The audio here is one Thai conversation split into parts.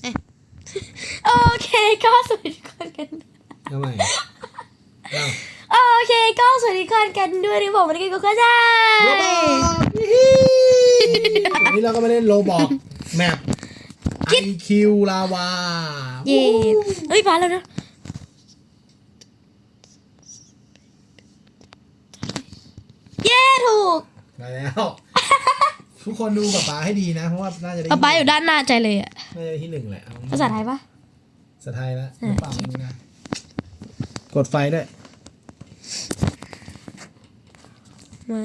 เอ๊ะโอเคก็สวัสดีทุกคนกันทำไมอ้าวโอเคก็สวัสดีทุกคนกันด้วยที่ผมวันนี้ก็เข้าใจโรบอกวันนี้เราก็มาเล่นโรบอกแมป IQ ลาวาเย่เฮ้ยมาแล้วนะเย่ถูกมาแล้ว ทุกคนดูป๊าป๊าให้ดีนะ เพราะว่าน่าจะได้ป๊าป๊าอยู่ด้านหน้าใจเลยอะน่าจะได้ที่หนึ่งแหละเอภาษาไทยปะภาษาไทยแล้วอะฟังดูนะกดไฟด้วยมา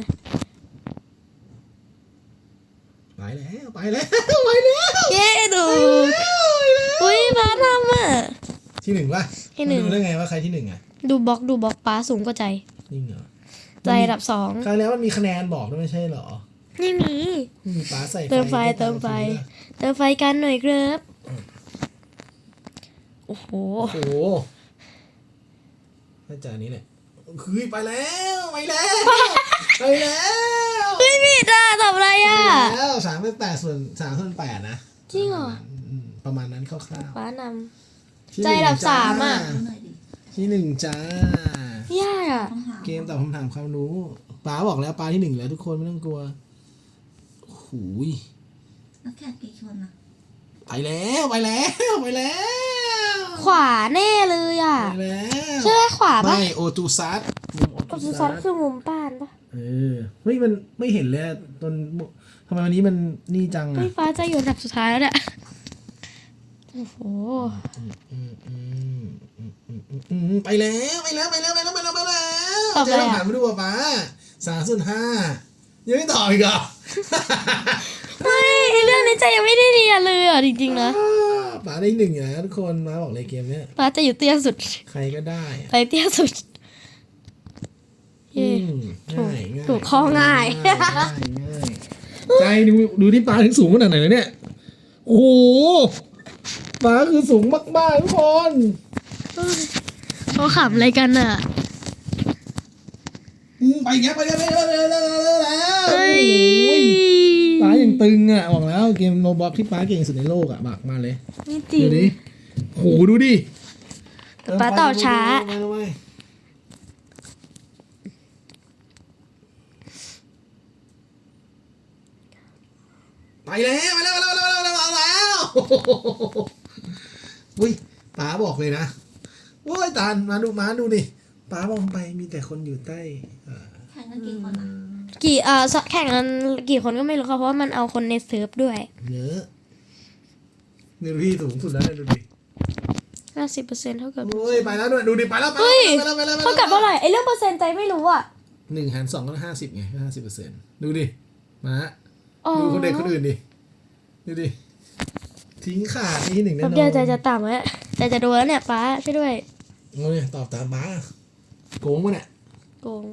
ไปแล้วไปแล้วไปแล้วเย่ถูกอุ้ยป้าทำอะ ที่หนึ่งป่ะที่หนึ่ง มัดูได้ไงว่าใครที่หนึ่งอะดูบล็อกดูบล็อกป้าสูงกว่าใจจริงเหรอใจระดับสองครั้งแล้วมันมีคะแนนบอกด้วยไม่ใช่เหรอ ไม่มี มีป้าใส่เติมไฟให้เติมไฟตาทีละเติมไฟกันหน่อยครับโอ้โหโอ้โหน่าจะอันนี้แหละคือไปแล้วไปแล้วไปแล้วไม่ผิดอะตอบอะไรอะไปแล้วสามเป็นแปดส่วนสามส่วนแปดนะจริงเหรอมประมาณนั้นคร่าวป้านๆที่ใจระดับหนึ่งจ้สามอะดูหน่อยดิที่หนึ่งจ้าำยากอะต้องหาเกมตอบคำถามความรู้ป้าบอกแล้วป้าที่หนึ่งแล้วทุกคนไม่ต้องกลัว หูยนักแข่งกี่คนนะไปแล้วไปแล้วไปแล้วขวาแน่เลยอะไปแล้วใช่ไหมขวาปะไม่โอตูซัสมุมโอก็ตูคือซัซ้อสนคือมุมป้านปะเออเฮ้ยมันไม่เห็นเลยอะตอนทำไมวันนี้มันนี่จังไฟอะฟ้าจะอยู่อันดับสุดท้ายแล้วเนี่ยโอ้โหอืมอืมอืมอืมอืมอืมไปแล้วไปแล้วไปแล้วไปแล้วไปแล้วไปแล้วตอบเจ๊อะไรต้องอะถามมาดูป่ะป้าสามส่วนห้ายังไม่ตอบอีกเหรอ ไม่ไอ้เรื่องนี้ใจยังไม่ได้เรียนเลยอะจริงๆนะป้าได้หนึ่งนะทุกคนมาบอกเลยเกมเนี้ยป้าจะอยู่เตี้ยสุดใครก็ได้อะไปเตี้ยสุดเย่ อืมง่ายง่ายถูกข้อง่าย ง่ายง่ายใจดูดูที่ป้าถึงสูงขนาดไหนแล้วเนี่ยโอ้โหป้าคือสูงมากๆทุกคน เขาขำอะไรกันอะอืม ไปอีกแล้วไปแล้วไปแล้วไปแล้วแล้วแล้วเฮ้ยโอ้ยป้ายังตึงอะบอกแล้วเกมโนบ็อกที่ป้าเก่งสุดในโลกอะบักมาเลยไม่จริงดูดิโหดูดิป้าต่อช้าไปไปไปไปแล้วไปแล้วไปแล้วไปแล้วไปแล้วแล้วอุ้ยป้าบอกเลยนะโอ้ยตาลมาดูมาดูดิป้ามองไปมีแต่คนอยู่ใต้ กันกี่คนนะกี่เอ่อสแข่งกันกี่คนก็ไม่รู้ค่ะเพราะว่ามันเอาคนในเซิร์ฟด้วยเยอะนี่ดูพี่สูงสุดแล้วเนี่ยดูดิห้าสิบเปอร์เซ็นต์เท่ากับโอ้ยไปแล้วด้วยดูดิไปแล้วไปเฮ้ยแล้วไปแล้วไปแล้วเท่ากับเท่าไหร่ไอ้เรื่องเปอร์เซ็นต์ใจไม่รู้อะหนึ่งหารสองก็ห้าสิบไงก็ห้าสิบเปอร์เซ็นต์ดูดิมาอ๋อดูคนเด็กคนอื่นดิดูดิทิ้งขาดที่หนึ่งแน่แป๊นบอนเดียวใจจะต่ำแล้วใจจะโดนแล้วเนี่ยป้าช่วยด้วยโอ้ยตอบตามบ้าโกงปะเนี่ยโกง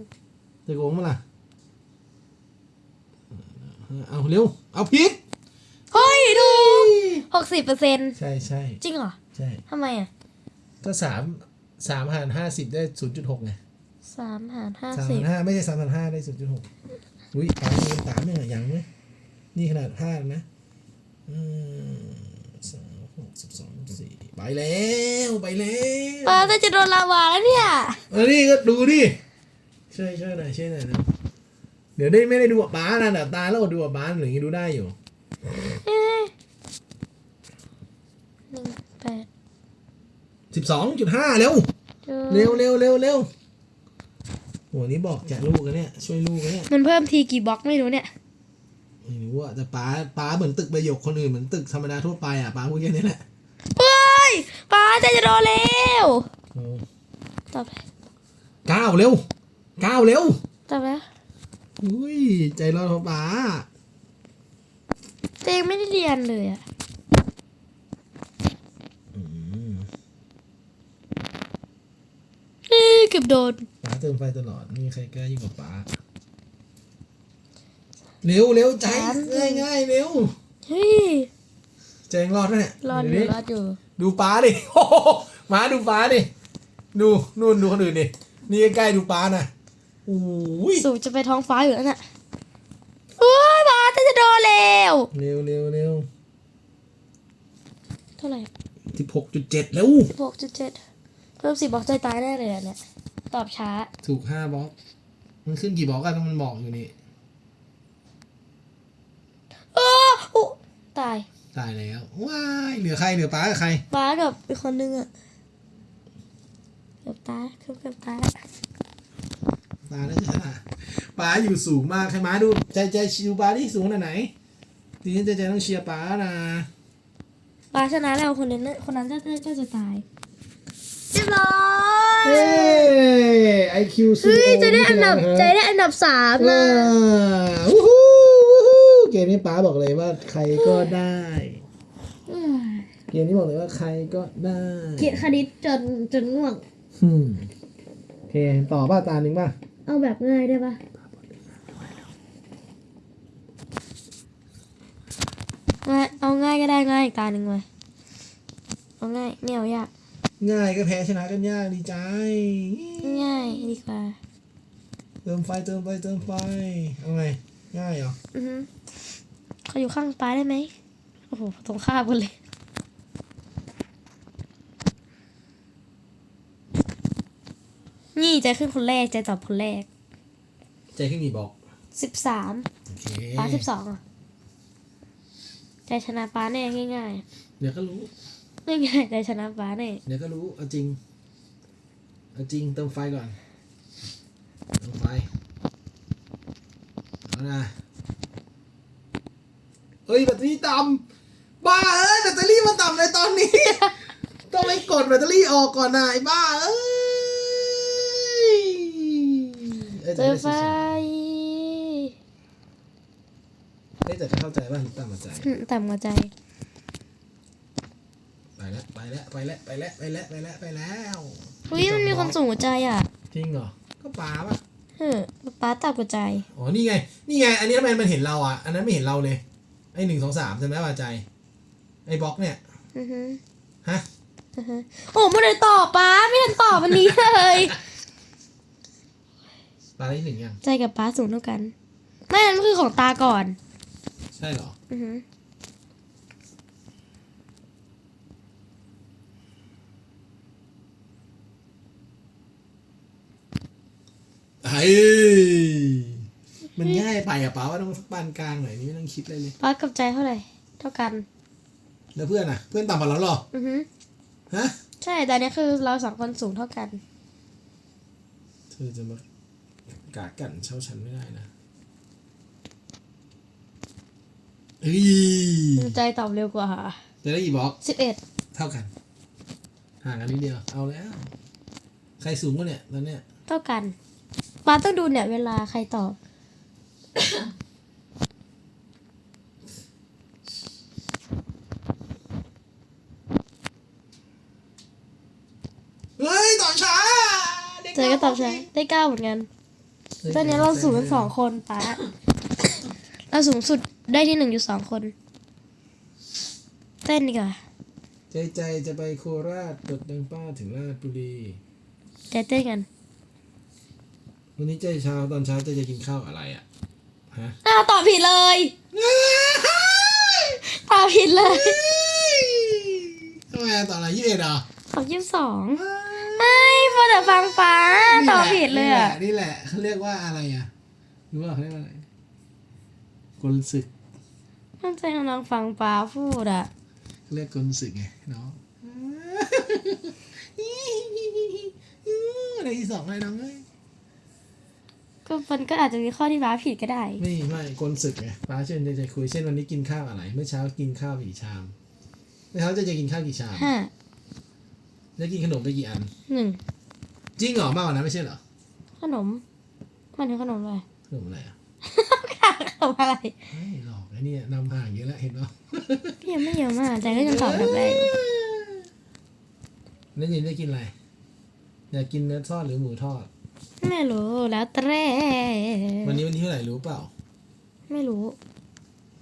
จะโกงปะล่ะ เอาเร็ว เอาพิษเฮ้ยดูหกสิบเปอร์เซ็นต์ใช่ใช่จริงเหรอ ใช่ทำไมอะ ก็สามสามหารห้าสิบได้ศูนย์จุดหกไงสามหารห้าสามสิหาบรห้าไม่ใช่สามหารห้าได้ศูนย์จุดหกอุ้ยตามเงินตามเนี่ยยังไหมนี่ขนาดห้านะอืมสามหกสิบสองสี่ไปแล้ว ไปแล้วป้าใจจะโดนลาวาแล้วเนี่ยเออนี่ก็ดูดิ ช่วยช่วยหน่อยช่วยหน่อยนะเดี๋ยวได้ไม่ได้ดูกับป้านะเดี๋ยวตายแล้วอดดูกับป้าหรืออย่างงี้ดูได้อยู่เอ๊ะหนึ่งแปดสิบสองจุดห้าเร็วเร็วเร็วเร็วเร็วโหนี่บอกจากลูกกันเนี่ยช่วยลูกกันเนี่ยมันเพิ่มทีกี่บล็อกไม่รู้เนี่ยไม่รู้อะแต่ป้าป้าเหมือนตึกประโยคคนอื่นเหมือนตึกธรรมดาทั่วไปอะป้าพูดแค่นี้แหละเฮ้ยป้าใจจะโดนแล้วเอาตอบเลยเก้าเร็วเก้าเร็วตอบแล้วอุ้ยใจร้อนของป้าแต่ยังไม่ได้เรียนเลยอะอืมเอ้ยเกือบโดนป้าเติมไฟตลอดไม่มีใครกล้ายิ่งกว่าป้าเร็วเร็วใจง่ายง่ายเร็วเฮ้ยใจยังรอดไหมเนี่ยรอดอดูยู่ดิรอดอยู่ดูป้าดิโอ้โหมาดูป้าดิดูนู่นดูคนอื่นดินี่ใกล้ๆดูป้านะ โอ้ยสูบจะไปท้องฟ้าอยู่แล้วน่ะโอ้ยป้าใจจะโดนแล้วเร็วเร็วเร็วตท่าไหร่สิบหกจุดเจ็ดแล้วหกจุดเจ็ดเพิ่มสิบบอกใจตายแน่เลยอะเนี่ยตอบช้า ถูกห้าบล็อก มันขึ้นกี่บล็อกกันมันบอกอยู่นี่เออโอ้ตาย ตายแล้ว ว้ายเหลือใครเหลือป้ากับใครป้ากับอีกคนนึงอะเกือบตายเกือบเกือ บตายแล้วป้าน่าจะชนะป้าอยู่สูงมากใครม้าดู ใจใจชิวป้าที่สูงขนาดไหน ทีนี้ใจใจต้องเชียร์ป้านะป้าชนะแล้วคนนั้นน่ะคนนั้นจะจะจะจะตายเรียบร้อยเฮ้ไอคิวสูงเฮ้ยจะได้อันดับใจได้อันดับสามนะนะวู้ฮู้วู้ฮู้เกมนี้ป้าบอกเลยว่าใครก็ได้เกมนี้บอกเลยว่าใครก็ได้เขียนคณิตจนจนง่วงอืมโอเคต่อป้าตาหนึ่งป่ะ เอาแบบง่ายได้ปะง่ายเอาง่ายก็ได้ง่ายอีกตาหนึ่งเลยเอาง่ายไม่เอายาก ง่ายก็แพ้ชนะกันยากดีใจ ง่ายดีกว่า เติมไฟเติมไฟเติมไฟ เอาไง ง่ายเหรอ อือฮึเขาอยู่ข้างป้าได้ไหม โอ้โห ตรงข้ามกันเลย นี่ใจขึ้นคนแรกใจตอบคนแรกใจขึ้นกี่บอกสิบสามโอเคป้าสิบสองอะใจชนะป้าแน่ง่ายเดี๋ยวก็รู้ ๆง่ายๆใจชนะป้าแน่เดี๋ยวก็รู้เอาจริงเอาจริงเติมไฟก่อนเติมไฟเอานะเฮ้ยแบตเตอรี่ต่ำบ้าเอ้ยแบตเตอรี่มันต่ำเลยตอนนี้ ต้องไปกดแบตเตอรี่ออกก่อนนะไอ้บ้าเอ้ย เอ้ยเจอได้ไฟเอ้แต่จะเข้าใจว่าต่ำมาใจอืมต่ำกว่าใจ ไปแล้ว ไปแล้ว ไปแล้ว ไปแล้ว ไปแล้ว ไปแล้ว ไปแล้วอุ้ยมันมีคนสูงกว่าใจอะ จริงเหรอ ก็ปลาปะเออป้าต่ำกว่าใจ อ๋อ นี่ไง นี่ไง อันนี้ทำไมมันเห็นเราอะ อันนั้นไม่เห็นเราเลย ไอหนึ่งสองสามใช่ไหมว่าใจ ไอบล็อกเนี่ยฮะโอ้ไม่ได้ตอบป้าไม่ได้ตอบวันนี้เลย ปลาได้หนึ่งยัง ใจกับป้าสูงเท่ากัน ไม่นั่นคือของตาก่อน ใช่เหรอ อือฮึเฮ้ยมันง่ายไปอะป้าว่าต้องปานกลางหน่อยนี่ไม่ต้องคิดเลยเลย ป้ากับใจเท่าไหร่ เท่ากัน แล้วเพื่อนอะเพื่อนต่ำกว่าเราเหรอ อือฮึฮะ ใช่แต่อันนี้คือเราสองคนสูงเท่ากัน เธอจะมา กากันเช่าฉันไม่ได้นะเฮ้ยใจตอบเร็วกว่าจะได้กี่บล็อกสิบเอ็ดเท่ากัน ห่างกันนิดเดียว เอาแล้ว ใครสูงกว่าเนี่ยตอนเนี้ย เท่ากันป้าต้องดูเนี่ยเวลาใครตอบ เฮ้ยตอบช้าด็เจก็ตอบใช่ได้เก้าเหมือนกัน ตอนนี้เราสูงกันสองคนป้าเราสูงสุดได้ที่หนึ่งอยู่สองคน เต้นดีกว่าใจใจจะไปโคราชกดดังป้าถึงราชบุรีใจเต้นกัน วันนี้ใจเช้าตอนเช้าใจจะกินข้าวอะไรอะฮะอ้าวตอบผิดเลยตอบผิดเลยทำไมอะตอนอะไรยี่สิบเอ็ดอะตอบยี่สิบสองไม่พอแต่ฟังฟ้าตอบผิ ดเลยอะ นี่แหละเขาเรียกว่าอะไรอะรู้ว่าเขาเรียกว่าอะไรกลศึกตั้งใจกำลังฟังป้าพูดอะเขาเรียกกลศึกไงน้องอะไรที่สองอะไรน้องเอ้ยก็มันก็อาจจะมีข้อที่ป้าผิดก็ได้ ไม่ไม่กลศึกไงป้าเชิญใจใจคุยเช่นวันนี้กินข้าวอะไร เมื่อเช้ากินข้าวกี่ชามเมื่อเช้าใจจะกินข้าวกี่ชามห้าแล้วกินขนมไปกี่อันหนึ่งจริงเหรอมากกว่านั้นไม่ใช่เหรอ ขนม มันคือขนมอะไรขนมอะไรอะขนมอะไรเฮ้ยหลอกไอ้เนี่ยนำห่างเยอะแล้วเห็นปะพี่ยังไม่เยอะมาก แต่ก็ยังตอบแบบแรกแล้วยินได้กินอะไรอยากกินเนื้อทอดหรือหมูทอด ไม่รู้แล้วแต่วันนี้วันที่เท่าไหร่รู้เปล่า ไม่รู้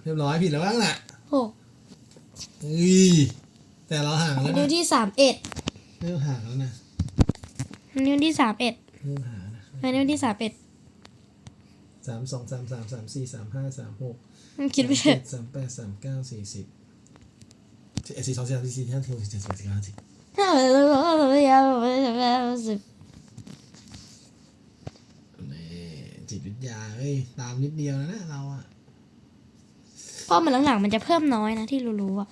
เรียบร้อยผิดแล้วบ้างแหละหกเฮ้ยแต่เราห่างแล้วนิ้วนะที่สามเอ็ดเริ่มห่างแล้วนะนิ้วที่สามเอ็ดเริ่มห่าง นะนิ้วที่สามเอ็ดสามสองสามสามสามสี่สามห้าสามหกมันคิดไม่สามใช่เจ็ดสามแปดสามเก้าสี่สิบเอสี่สองสี่สามสี่สี่ห้าหกเจ็ดแปดเก้าสิบห้าสิบนี่จิตวิทยาเฮ้ยตามนิดเดียวนะเราอะเพราะมันหลังๆมันจะเพิ่มน้อยนะที่รู้ๆอะ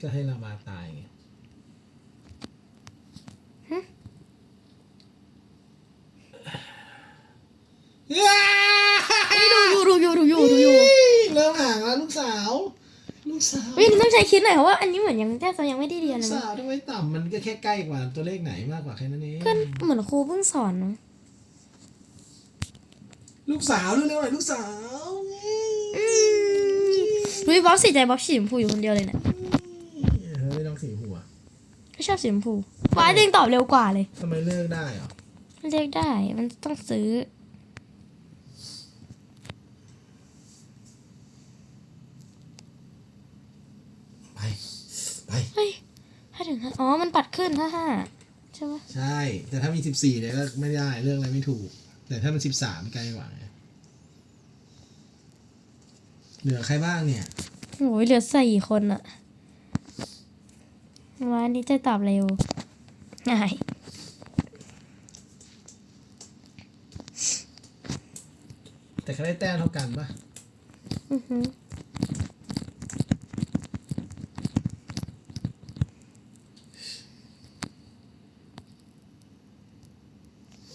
ก็ให้เรามาตายไง ว้าดูอยู่ดูอยู่ดูอยู่ดูอยู่เริ่มห่างแล้วลูกสาว ลูกสาววินต้องใช้คิดหน่อยเพราะว่าอันนี้เหมือนยังแทบจะยังไม่ได้เรียนลูเลกยมั้สางวทำไมต่ำมันก็แค่ใกล้กว่าตัวเลขไหนมากกว่าแค่นั้นเองเพื่อนเหมือนครูเพิ่งสอนมั้งลูกสาวเร็วๆหน่อยลูกสาววิบ๊อบสีใจบ๊อบสีชมพูอยู่คนเดียวเลยเนี่ยเฮ้ยน้องสีหัวก็ชอบสีชมพูฟ้าจริงตอบเร็วกว่าเลยทำไมเลิกได้เหรอ เรียกได้มันต้องซื้อ ไป ไปเฮ้ยถ้าถึงห้าอ๋อ มันปัดขึ้นถ้าห้าใช่ปะใช่ แต่ถ้ามีสิบสี่เนี่ยก็ไม่ได้เรื่องอะไรไม่ถูก แต่ถ้ามันสิบสามใกล้กว่าไงเหลือใครบ้างเนี่ยโอ้ยเหลือสี่คนอะว่าอันนี้จะตอบเร็วง่ายแต่เขาได้แต้มเท่ากันปะอือหือ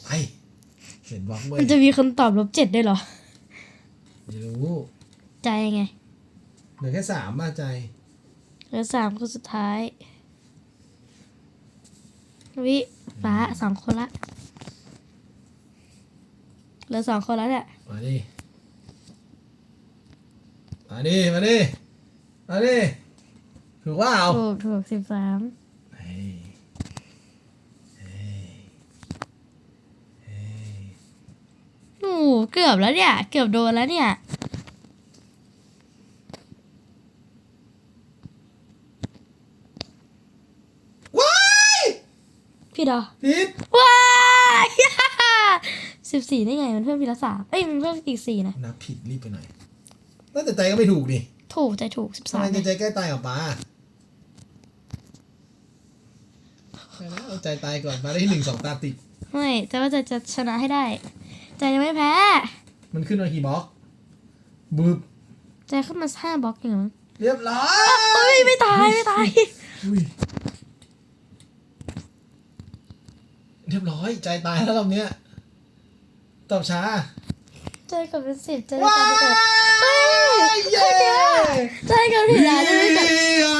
ไปเห็น บล็อกเว้ยมันจะมีคนตอบลบเจ็ดด้วยเหรอ ไม่รู้ใจไงเหลือแค่สามมาใจ เหลือสามคนสุดท้าย วิฟ้าสองคนละเหลือสองคนแล้วเนี่ยมาดิ มาดิ มาดิ มาดิ ถูกว่าเอา ถูกถูกสิบสาม เฮ้ยเฮ้ยเฮ้ย โอ้ เกือบแล้วเนี่ย เกือบโดนแล้วเนี่ย ว้ายพี่ดอผิดว้ายสิบสี่ได้ไง มันเพิ่มทีละสามเอ้ยมันเพิ่มอีกสี่นะนับผิดรีบไปหน่อยแล้วแต่ใจก็ไม่ถูกดิถูกใจถูกสิบทำสาไมมจะใจใกล้ตายกับป้าไปแล้วเอาใจตายก่อนมาได้ที่หนึ่งสองตาติดไม่แต่ว่าจะจะชนะให้ได้ ใจจะไม่แพ้ มันขึ้นมากี่บล็อกบึบใจขึ้นมาห้าบล็อกเองมั้งเรียบร้อยเอ้ยไม่ตายไม่ตายอุ้ยเรียบร้อย ใจตายแล้วรอบเนี้ยตอบช้า ใจกับเป็นสิบใจว้ากับเป็นเอ้ยเย้ใจกับผิดอะจะไม่กับ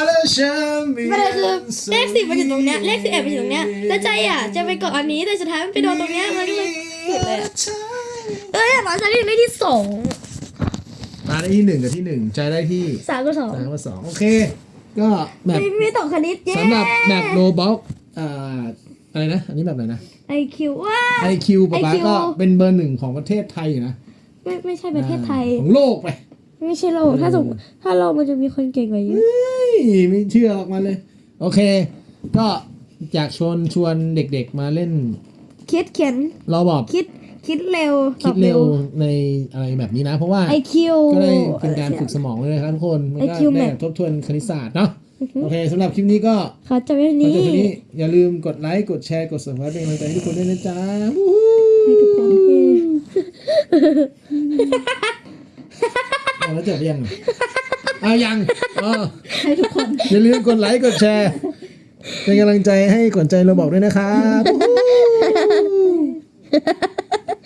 แล้วฉันมีประเด็นคือเลขสิบมันอยู่ตรงเนี้ยเลขสิบเอ็ดมันอยู่ตรงเนี้ยแล้วใจอะจะไปกดอันนี้แต่สุดท้ายมันไปโดนตรงเนี้ยมันก็เลยผิดเลยอะเอ้ยหมอใจได้ที่สองมาได้ที่หนึ่งกับที่หนึ่งใจได้ที่สามก็สองสามกับสองโอเค ก็แบบไม่ไม่ตกคณิตเย้สำหรับแบบโลบ็อกอ่าอะไรนะ อันนี้แบบไหนนะ ไอคิวว่าไอคิวป๊าป๊า IQ ก็เป็นเบอร์หนึ่งของประเทศไทยอยู่นะไม่ไม่ใช่ประเทศไทย ของโลกไป ไม่ใช่โลกถ้าสมมติถ้าโลกมันจะมีคนเก่งกว่าเยอะเฮ้ยไม่เชื่อออกมาเลย โอเค ก็อยากชวนชวนเด็กๆมาเล่นคิดเขียน เราบอกคิด คิดเร็วคิดเร็วในอะไรแบบนี้นะ เพราะว่าไอคิวก็ได้เป็นการฝึกสมองเลยนะครับทุกคนมันก็ IQ ได้ map ทบทวนคณิตศาสตร์เนาะโอเคสำหรับคลิปนี้ก็เขาจะไม่ขอนี้จบแค่นี้ อย่าลืมกดไลค์ กดแชร์ กด subscribe เป็นกำลังใจให้ทุกคนด้วยนะจ๊ะวู้ฮู้ให้ทุกคนที่เอาแล้วจบยังเอายังเอออย่าลืมกดไลค์ กดแชร์ เป็นกำลังใจให้กดใจเราบอกด้วยนะครับวู้ฮู้